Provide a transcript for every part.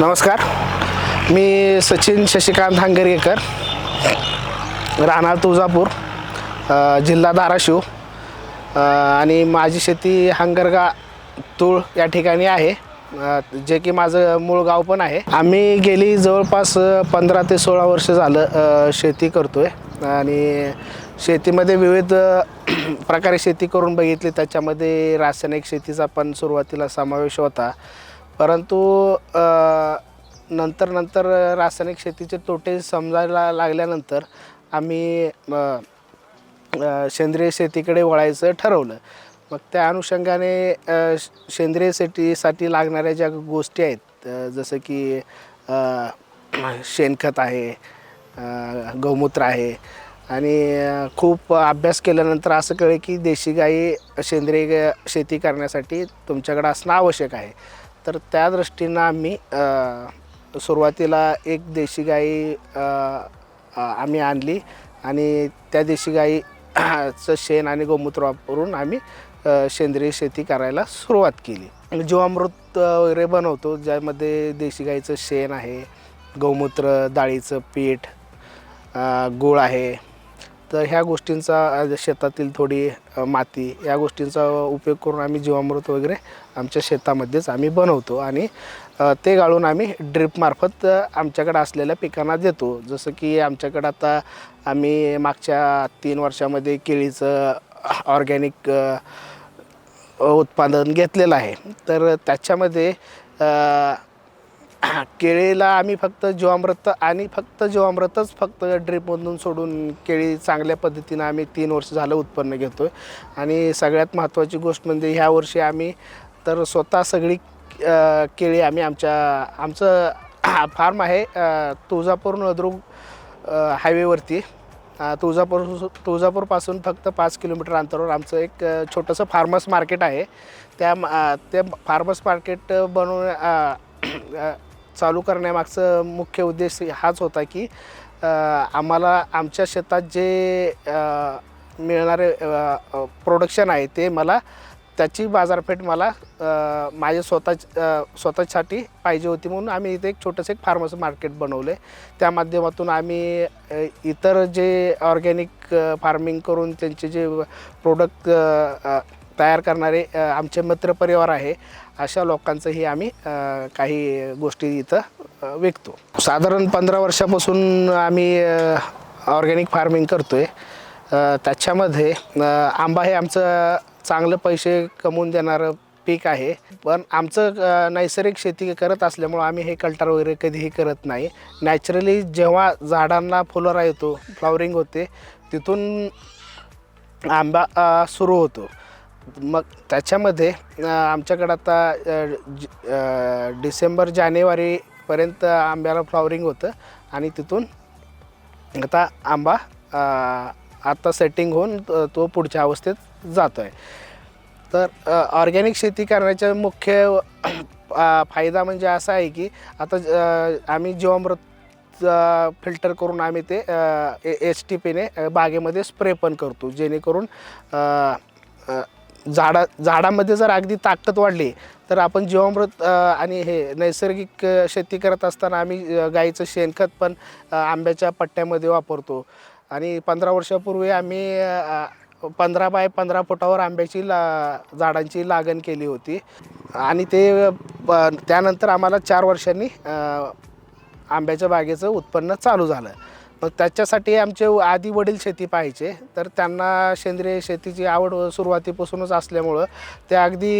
नमस्कार. मी सचिन शशिकांत हांगरगेकर राहणार तुळजापूर जिल्हा धाराशिव आणि माझी शेती हांगरगा तूळ या ठिकाणी आहे जे की माझं मूळ गाव पण आहे. आम्ही गेली जवळपास पंधरा ते सोळा वर्ष झालं शेती करतो आहे आणि शेतीमध्ये विविध प्रकारे शेती करून बघितली. त्याच्यामध्ये रासायनिक शेतीचा पण सुरुवातीला समावेश होता. परंतु नंतर नंतर रासायनिक शेतीचे तोटे समजायला लागल्यानंतर आम्ही सेंद्रिय शेतीकडे वळायचं ठरवलं. मग त्या अनुषंगाने सेंद्रिय शेतीसाठी लागणाऱ्या ज्या गोष्टी आहेत जसं की शेणखत आहे गौमूत्र आहे आणि खूप अभ्यास केल्यानंतर असं कळे की देशी गाई सेंद्रिय शेती करण्यासाठी तुमच्याकडे असणं आवश्यक आहे. तर त्या दृष्टीनं आम्ही सुरुवातीला एक देशी गाई आम्ही आणली आणि त्या देशी गाईचं शेण आणि गोमूत्र वापरून आम्ही सेंद्रिय शेती करायला सुरुवात केली. जीवामृत वगैरे बनवतो ज्यामध्ये देशी गाईचं शेण आहे गौमूत्र डाळीचं पीठ गूळ आहे तर ह्या गोष्टींचा शेतातील थोडी माती या गोष्टींचा उपयोग करून आम्ही जीवामृत वगैरे आमच्या शेतामध्येच आम्ही बनवतो आणि ते गाळून आम्ही ड्रिपमार्फत आमच्याकडे असलेल्या पिकांना देतो. जसं की आमच्याकडं आता आम्ही मागच्या तीन वर्षामध्ये केळीचं ऑर्गॅनिक उत्पादन घेतलेलं आहे. तर त्याच्यामध्ये केळीला आम्ही फक्त जीवामृत आणि फक्त जीवामृतच फक्त ड्रीपमधून सोडून केळी चांगल्या पद्धतीनं आम्ही तीन वर्ष झालं उत्पन्न घेतो आहे आणि सगळ्यात महत्त्वाची गोष्ट म्हणजे ह्या वर्षी आम्ही तर स्वतः सगळी केळी आम्ही आमच्या आमचं फार्म आहे तुळजापूर नळदुर्ग हायवेवरती तुळजापूर तुळजापूरपासून फक्त पाच किलोमीटर अंतरावर आमचं एक छोटंसं फार्मर्स मार्केट आहे. त्या ते फार्मर्स मार्केट बनवून चालू करण्यामागचं मुख्य उद्देश हाच होता की आम्हाला आमच्या शेतात जे मिळणारे प्रोडक्शन आहे ते मला त्याची बाजारपेठ मला माझ्या स्वतः स्वतःसाठी पाहिजे होती म्हणून आम्ही इथे एक छोटंसं एक फार्मसी मार्केट बनवलं. आहे त्या माध्यमातून आम्ही इतर जे ऑर्गॅनिक फार्मिंग करून त्यांचे जे प्रोडक्ट तयार करणारे आमचे मित्रपरिवार आहे अशा लोकांचंही आम्ही काही गोष्टी इथं विकतो. साधारण पंधरा वर्षापासून आम्ही ऑर्गॅनिक फार्मिंग करतो आहे त्याच्यामध्ये आंबा हे आमचं चांगलं पैसे कमवून देणारं पीक आहे. पण आमचं नैसर्गिक शेती करत असल्यामुळं आम्ही हे कल्टार वगैरे कधीही करत नाही. नॅचरली जेव्हा झाडांना फुलरा येतो फ्लॉवरिंग होते तिथून आंबा सुरू होतो. मग त्याच्यामध्ये आमच्याकडं आता ज- डिसेंबर जानेवारीपर्यंत आंब्याला फ्लॉवरिंग होतं आणि तिथून आता आंबा आत्ता सेटिंग होऊन तो पुढच्या अवस्थेत जातो आहे तर ऑर्गॅनिक शेती करण्याचा मुख्य फायदा म्हणजे असा आहे की आता आम्ही जीवामृत फिल्टर करून आम्ही ते एच टी पीने बागेमध्ये स्प्रे पण करतो जेणेकरून झाडा झाडामध्ये जर अगदी ताकद वाढली तर आपण जीवामृत आणि हे नैसर्गिक शेती करत असताना आम्ही गाईचं शेणखत पण आंब्याच्या पट्ट्यामध्ये वापरतो. आणि पंधरा वर्षापूर्वी आम्ही पंधरा बाय पंधरा फुटावर आंब्याची ला झाडांची लागण केली होती. आणि ते प- त्यानंतर आम्हाला चार वर्षांनी आंब्याच्या बागेचं उत्पन्न चालू झालं. त्याच्यासाठी आमचे आधी वडील शेती पाहायचे तर त्यांना सेंद्रिय शेतीची आवड सुरुवातीपासूनच असल्यामुळं ते अगदी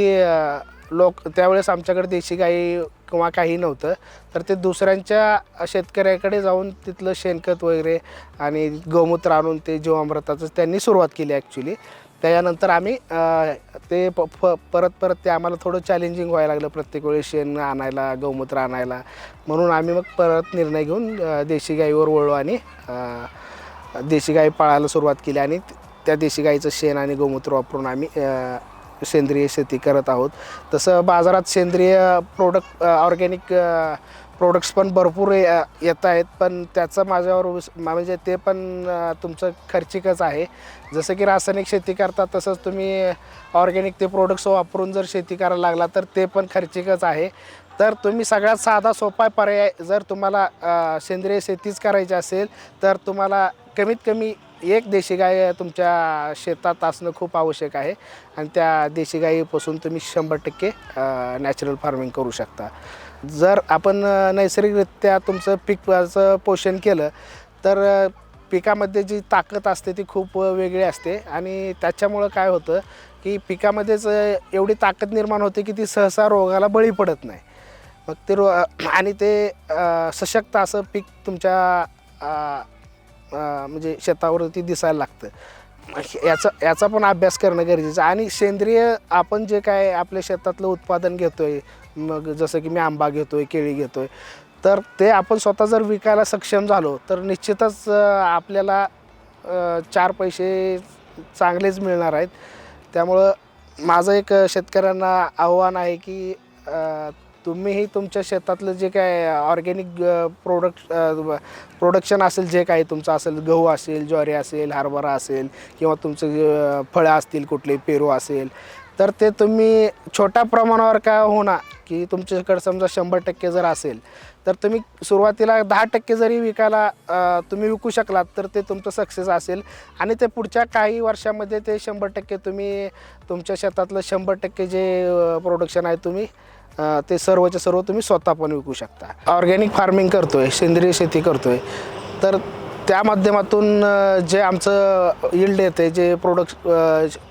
लोक त्यावेळेस आमच्याकडे देशी गाई किंवा काही नव्हतं तर ते दुसऱ्यांच्या शेतकऱ्याकडे जाऊन तिथलं शेणखत वगैरे आणि गोमूत्र आणून ते जीवामृताचं त्यांनी सुरुवात केली ॲक्च्युली त्याच्यानंतर आम्ही ते प फ परत परत ते आम्हाला थोडं चॅलेंजिंग व्हायला लागलं प्रत्येक वेळी शेण आणायला गौमूत्र आणायला. म्हणून आम्ही मग परत निर्णय घेऊन देशी गाईवर वळलो आणि देशी गाई पाळायला सुरुवात केली आणि त्या देशी गाईचं शेण आणि गोमूत्र वापरून आम्ही सेंद्रिय शेती करत आहोत. तसं बाजारात सेंद्रिय प्रोडक्ट ऑर्गॅनिक प्रोडक्ट्स पण भरपूर ये- येत आहेत पण त्याचं माझ्यावर विस- म्हणजे ते पण तुमचं खर्चिकच आहे. जसं की रासायनिक शेती करता तसंच तुम्ही ऑर्गॅनिक ते प्रोडक्ट्स वापरून जर शेती करायला लागला तर ते पण खर्चिकच आहे. तर तुम्ही सगळ्यात साधा सोपा पर्याय जर तुम्हाला सेंद्रिय शेतीच करायची असेल तर तुम्हाला कमीत कमी एक देशी गाय तुमच्या शेतात असणं खूप आवश्यक आहे. आणि त्या देशी गायीपासून तुम्ही शंभर टक्के नॅचरल फार्मिंग करू शकता. जर आपण नैसर्गिकरित्या तुमचं पिकाचं पोषण केलं तर पिकामध्ये जी ताकद असते ती खूप वेगळी असते. आणि त्याच्यामुळं काय होतं की पिकामध्येच एवढी ताकद निर्माण होते की ती सहसा रोगाला बळी पडत नाही. मग ते रो आणि ते सशक्त असं पीक तुमच्या म्हणजे शेतावरती दिसायला लागतं. याचा याचा पण अभ्यास करणं गरजेचं आहे. आणि सेंद्रिय आपण जे काय आपल्या शेतातलं उत्पादन घेतो आहे मग जसं की मी आंबा घेतो आहे केळी घेतो आहे तर ते आपण स्वतः जर विकायला सक्षम झालो तर निश्चितच आपल्याला चार पैसे चांगलेच मिळणार आहेत. त्यामुळं माझं एक शेतकऱ्यांना आव्हान आहे की तुम्हीही तुमच्या शेतातलं जे काय ऑर्गॅनिक प्रोडक्ट प्रोडक्शन असेल जे काही तुमचं असेल गहू असेल ज्वारी असेल हरभरा असेल किंवा तुमचं फळं असतील कुठले पेरू असेल तर ते तुम्ही छोट्या प्रमाणावर काय होणार की तुमच्याकडे समजा शंभर टक्के जर असेल तर तुम्ही सुरुवातीला दहा टक्के जरी विकायला तुम्ही विकू शकलात तर ते तुमचं सक्सेस असेल. आणि ते पुढच्या काही वर्षामध्ये ते शंभर टक्के तुम्ही तुमच्या शेतातलं शंभर टक्के जे प्रोडक्शन आहे तुम्ही ते सर्वच्या सर्व तुम्ही स्वतः पण विकू शकता. ऑर्गॅनिक फार्मिंग करतोय सेंद्रिय शेती करतोय. तर त्या माध्यमातून जे आमचं इल्ड येते जे प्रोडक्श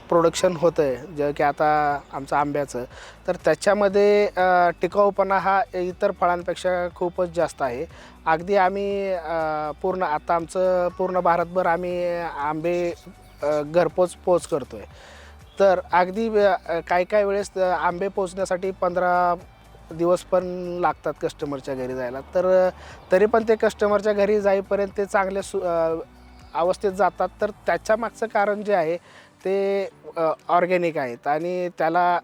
प्रोडक्शन होतं आहे जे की आता आमचं आंब्याचं तर त्याच्यामध्ये टिकाऊपणा हा इतर फळांपेक्षा खूपच जास्त आहे. अगदी आम्ही पूर्ण आता आमचं पूर्ण भारतभर आम्ही आंबे घरपोच पोच करतो आहे तर अगदी काही काही वेळेस आंबे पोचण्यासाठी पंधरा दिवस पण लागतात कस्टमरच्या घरी जायला. तर तरी पण ते कस्टमरच्या घरी जाईपर्यंत ते चांगल्या सु अवस्थेत जातात. तर त्याच्या मागचं कारण जे आहे ते ऑर्गॅनिक आहेत. आणि त्याला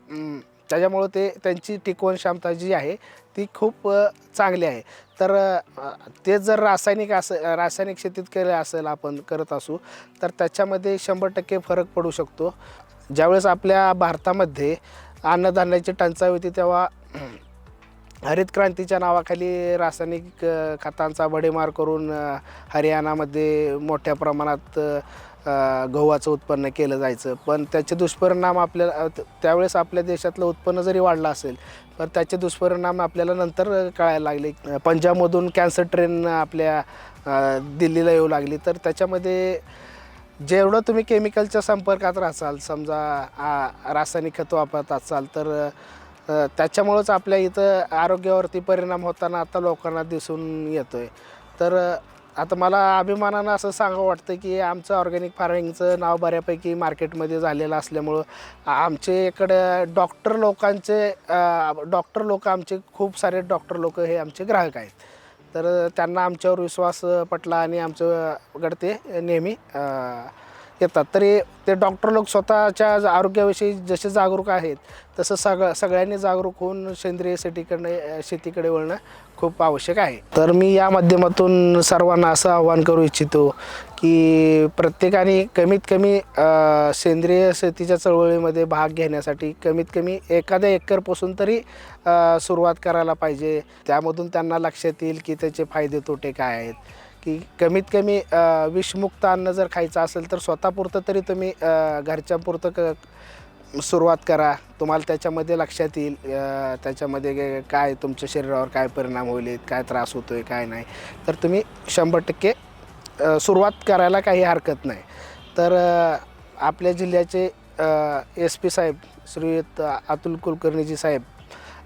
त्याच्यामुळं ते त्यांची टिकवण क्षमता जी आहे ती खूप चांगली आहे. तर ते जर रासायनिक असं रासायनिक शेतीत केलं असेल आपण करत असू तर त्याच्यामध्ये शंभर टक्के फरक पडू शकतो. ज्यावेळेस आपल्या भारतामध्ये अन्नधान्याची टंचाई होती तेव्हा हरित क्रांतीच्या नावाखाली रासायनिक खतांचा भडेमार करून हरियाणामध्ये मोठ्या प्रमाणात गव्हाचं उत्पन्न केलं जायचं. पण त्याचे दुष्परिणाम आपल्याला त्यावेळेस आपल्या देशातलं उत्पन्न जरी वाढलं असेल पण त्याचे दुष्परिणाम आपल्याला नंतर कळायला लागले. पंजाबमधून कॅन्सर ट्रेन आपल्या दिल्लीला येऊ लागली. तर त्याच्यामध्ये जेवढं तुम्ही केमिकलच्या संपर्कात राहसाल समजा रासायनिक खतं वापरत असाल तर त्याच्यामुळंच आपल्या इथं आरोग्यावरती परिणाम होताना आता लोकांना दिसून येतो आहे तर आता मला अभिमानानं असं सांगावं वाटतं की आमचं ऑर्गॅनिक फार्मिंगचं नाव बऱ्यापैकी मार्केटमध्ये झालेलं असल्यामुळं आमचे इकडं डॉक्टर लोकांचे डॉक्टर लोक आमचे खूप सारे डॉक्टर लोक हे आमचे ग्राहक आहेत. तर त्यांना आमच्यावर विश्वास पटला आणि आमचं ते नेहमी. येतात तरी ते डॉक्टर लोक स्वतःच्या आरोग्याविषयी जसे जागरूक आहेत तसं सगळं सगळ्यांनी जागरूक होऊन सेंद्रिय शेतीकडे शेतीकडे वळणं खूप आवश्यक आहे. तर मी या माध्यमातून सर्वांना असं आवाहन करू इच्छितो की प्रत्येकाने कमीत कमी सेंद्रिय शेतीच्या चळवळीमध्ये भाग घेण्यासाठी कमीत कमी एखाद्या एकरपासून तरी सुरुवात करायला पाहिजे. त्यामधून त्यांना लक्षात येईल की त्याचे फायदे तोटे काय आहेत. की कमीत कमी विषमुक्त अन्न जर खायचं असेल तर स्वतःपुरतं तरी तुम्ही घरच्यापुरतं क सुरुवात करा. तुम्हाला त्याच्यामध्ये लक्षात येईल त्याच्यामध्ये काय तुमच्या शरीरावर काय परिणाम होईल काय त्रास होतो आहे काय नाही. तर तुम्ही शंभर टक्के सुरुवात करायला काही हरकत नाही. तर आपल्या जिल्ह्याचे एस पी साहेब श्रीयुत अतुल कुलकर्णीजी साहेब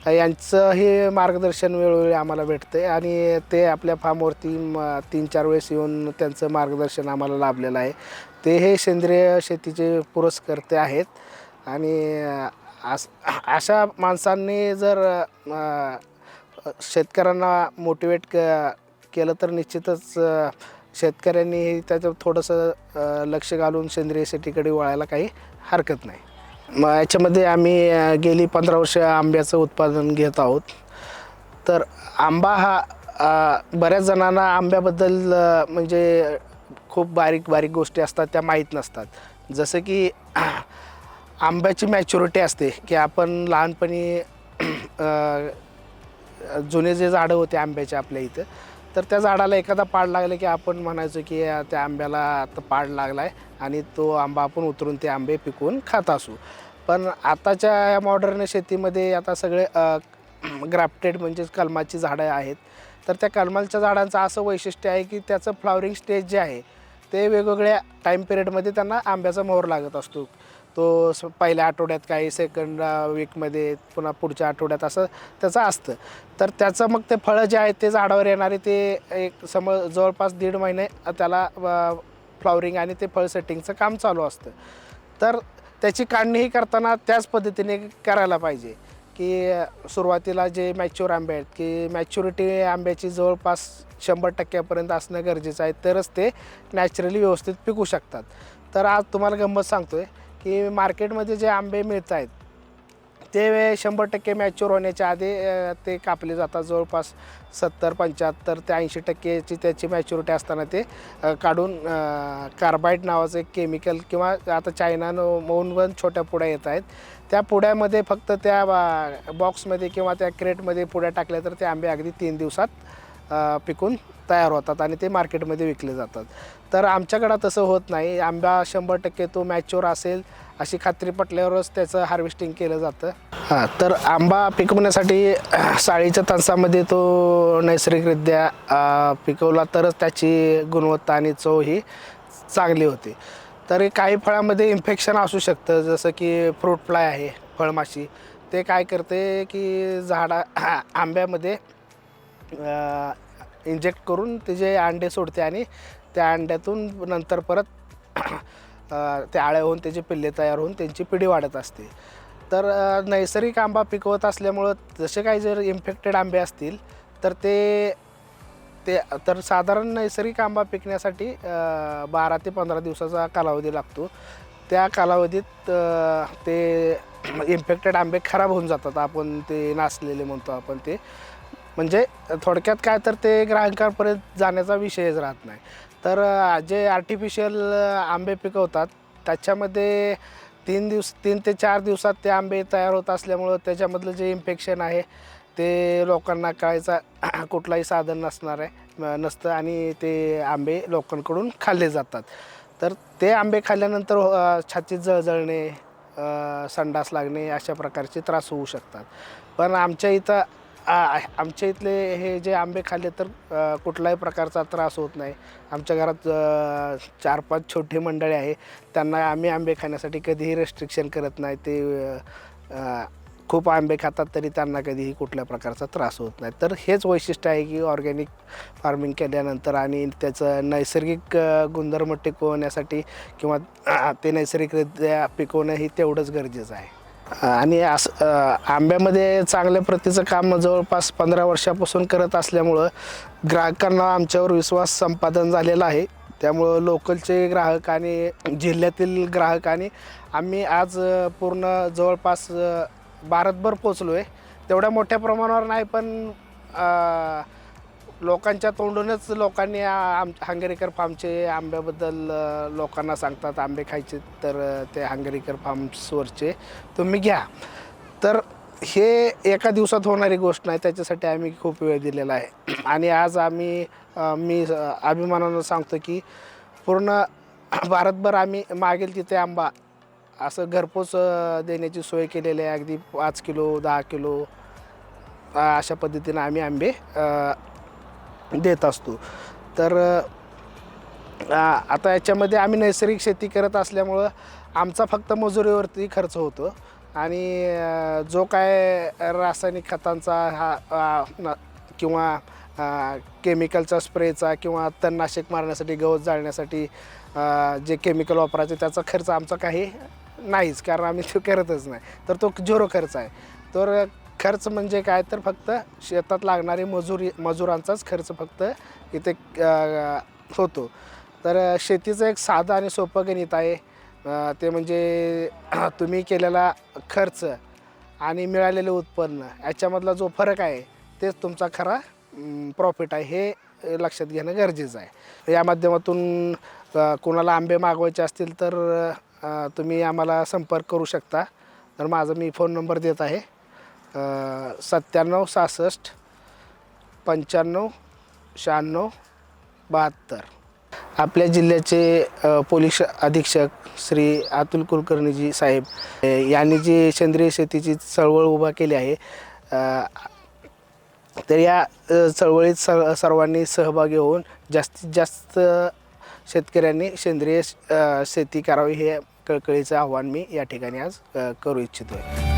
यांचं हे मार्गदर्शन वेळोवेळी आम्हाला भेटतं आहे आणि ते आपल्या फार्मवरती म तीन चार वेळेस येऊन त्यांचं मार्गदर्शन आम्हाला लाभलेलं आहे. ते हे सेंद्रिय शेतीचे पुरस्कर्ते आहेत आणि अस अशा माणसांनी जर शेतकऱ्यांना मोटिवेट क केलं तर निश्चितच शेतकऱ्यांनी त्याचं थोडंसं लक्ष घालून सेंद्रिय शेतीकडे वळायला काही हरकत नाही. मग याच्यामध्ये आम्ही गेली पंधरा वर्ष आंब्याचं उत्पादन घेत आहोत. तर आंबा हा बऱ्याच जणांना आंब्याबद्दल म्हणजे खूप बारीक बारीक गोष्टी असतात त्या माहीत नसतात. जसं की आंब्याची मॅच्युरिटी असते की आपण लहानपणी जुने जे झाडं होते आंब्याचे आपल्या इथं तर त्या झाडाला एखादा पाड लागला की आपण म्हणायचो की त्या आंब्याला आता पाड लागला आहे आणि तो आंबा आपण उतरून ते आंबे पिकवून खात असू. पण आताच्या या मॉडर्न शेतीमध्ये आता सगळे ग्राफ्टेड म्हणजेच कलमाची झाडं आहेत. तर त्या कलमाच्या झाडांचं असं वैशिष्ट्य आहे की त्याचं फ्लॉवरिंग स्टेज जे आहे ते वेगवेगळ्या टाईम पिरियडमध्ये त्यांना आंब्याचा मोहर लागत असतो. तो स पहिल्या आठवड्यात काही सेकंड वीकमध्ये पुन्हा पुढच्या आठवड्यात असं त्याचं असतं. तर त्याचं मग ते फळं जे आहेत ते झाडावर येणारे ते एक सम जवळपास दीड महिने त्याला फ्लॉवरिंग आणि ते फळ सेटिंगचं काम चालू असतं. तर त्याची काढणीही करताना त्याच पद्धतीने करायला पाहिजे. की सुरुवातीला जे मॅच्युअर आंबे आहेत की मॅच्युरिटी आंब्याची जवळपास शंभर टक्क्यापर्यंत असणं गरजेचं आहे तरच ते नॅचरली व्यवस्थित पिकू शकतात. तर आज तुम्हाला गंमत सांगतो आहे की मार्केटमध्ये जे आंबे मिळत आहेत ते शंभर टक्के मॅच्युअर होण्याच्या आधी ते कापले जातात. जवळपास सत्तर पंच्याहत्तर ते ऐंशी टक्केची त्याची मॅच्युरिटी असताना ते काढून कार्बाईड नावाचं एक केमिकल किंवा आता चायना मौन पण छोट्या पुड्या येत आहेत. त्या पुड्यामध्ये फक्त त्या बा- बॉक्समध्ये किंवा त्या क्रेटमध्ये पुड्या टाकल्या तर ते आंबे अगदी तीन दिवसात पिकून तयार होतात आणि ते मार्केटमध्ये विकले जातात. तर आमच्याकडं तसं होत नाही. आंबा शंभर टक्के तो मॅच्युअर असेल अशी खात्री पटल्यावरच त्याचं हार्वेस्टिंग केलं जातं. हां तर आंबा पिकवण्यासाठी साळीच्या तणसामध्ये तो नैसर्गिकरित्या पिकवला तरच त्याची गुणवत्ता आणि चव ही चांगली होते. तर काही फळामध्ये इन्फेक्शन असू शकतं जसं की फ्रूट फ्लाय आहे फळमाशी. ते काय करते की झाडा आंब्यामध्ये इंजेक्ट करून तिचे अंडे सोडते आणि त्या अंड्यातून नंतर परत ते आळ्या होऊन त्याचे पिल्ले तयार होऊन त्यांची पिढी वाढत असते. तर नैसर्गिक आंबा पिकवत असल्यामुळं जसे काही जर इन्फेक्टेड आंबे असतील तर ते ते तर साधारण नैसर्गिक आंबा पिकण्यासाठी बारा ते पंधरा दिवसाचा कालावधी लागतो. त्या कालावधीत ते इन्फेक्टेड आंबे खराब होऊन जातात. आपण ते नासलेले म्हणतो आपण ते. म्हणजे थोडक्यात काय तर ते ग्राहकांपर्यंत जाण्याचा विषयच राहत नाही. तर जे आर्टिफिशियल आंबे पिकवतात त्याच्यामध्ये तीन दिवस तीन ते चार दिवसात ते आंबे तयार होत असल्यामुळं त्याच्यामधलं जे इन्फेक्शन आहे ते लोकांना कळायचा कुठलाही साधन नसणार आहे नसतं आणि ते आंबे लोकांकडून खाल्ले जातात. तर ते आंबे खाल्ल्यानंतर छातीत जळजळणे संडास लागणे अशा प्रकारचे त्रास होऊ शकतात. पण आमच्या इथं आ- आमच्या इथले हे जे आंबे खाल्ले तर अ, कुठलाही प्रकारचा त्रास होत नाही. आमच्या घरात अ, चार पाच छोटी मंडळी आहे. त्यांना आम्ही आंबे खाण्यासाठी कधीही रेस्ट्रिक्शन करत नाही. ते अ, खूप आंबे खातात तरी त्यांना कधीही कुठल्या प्रकारचा त्रास होत नाही. तर हेच वैशिष्ट्य आहे की ऑर्गॅनिक फार्मिंग केल्यानंतर आणि त्याचं नैसर्गिक अ, गुणधर्म टिकवण्यासाठी किंवा अ, ते नैसर्गिकरित्या पिकवणं ही तेवढंच गरजेचं आहे. आणि असं आंब्यामध्ये चांगल्या प्रतीचं काम जवळपास पंधरा वर्षापासून करत असल्यामुळं ग्राहकांना आमच्यावर विश्वास संपादन झालेला आहे. त्यामुळं लोकलचे ग्राहक आणि जिल्ह्यातील ग्राहक आणि आम्ही आज पूर्ण जवळपास भारतभर पोचलो आहे तेवढ्या मोठ्या प्रमाणावर नाही पण लोकांच्या तोंडूनच लोकांनी आम हंगेरीकर फार्मचे आंब्याबद्दल लोकांना सांगतात आंबे खायचे तर ते हंगेरीकर फार्म्सवरचे. तुम्ही घ्या. तर हे एका दिवसात होणारी गोष्ट नाही त्याच्यासाठी आम्ही खूप वेळ दिलेला आहे. आणि आज आम्ही मी अभिमानानं सांगतो की पूर्ण भारतभर आम्ही मागेल तिथे आंबा असं घरपोच देण्याची सोय केलेली आहे. अगदी पाच किलो दहा किलो अशा पद्धतीनं आम्ही आंबे देत असतो. तर आता याच्यामध्ये आम्ही नैसर्गिक शेती करत असल्यामुळं आमचा फक्त मजुरीवरती खर्च होतो. आणि जो काय रासायनिक खतांचा हा न- किंवा केमिकलचा स्प्रेचा किंवा तणनाशक मारण्यासाठी गवत जाळण्यासाठी जे केमिकल वापरायचे त्याचा खर्च आमचा काही नाहीच. कारण आम्ही तो करतच नाही. तर तो झिरो खर्च आहे. तर खर्च म्हणजे काय तर फक्त शेतात लागणारे मजुरी मजुरांचाच खर्च फक्त इथे होतो. तर शेतीचं एक साधं आणि सोपं गणित आहे. ते म्हणजे तुम्ही केलेला खर्च आणि मिळालेलं उत्पन्न याच्यामधला जो फरक आहे तेच तुमचा खरा प्रॉफिट आहे हे लक्षात घेणं गरजेचं आहे. या माध्यमातून कोणाला आंबे मागवायचे असतील तर तुम्ही आम्हाला संपर्क करू शकता. तर माझा मी फोन नंबर देत आहे. सत्त्याण्णव सहासष्ट पंच्याण्णव शहाण्णव बहात्तर. आपल्या जिल्ह्याचे पोलीस अधीक्षक श्री अतुल कुलकर्णीजी साहेब यांनी जी सेंद्रिय शेतीची चळवळ उभा केली आहे तर या चळवळीत स सर्वांनी सहभागी होऊन जास्तीत जास्त शेतकऱ्यांनी सेंद्रिय शेती करावी हे कळकळीचं आव्हान मी या ठिकाणी आज करू इच्छितो आहे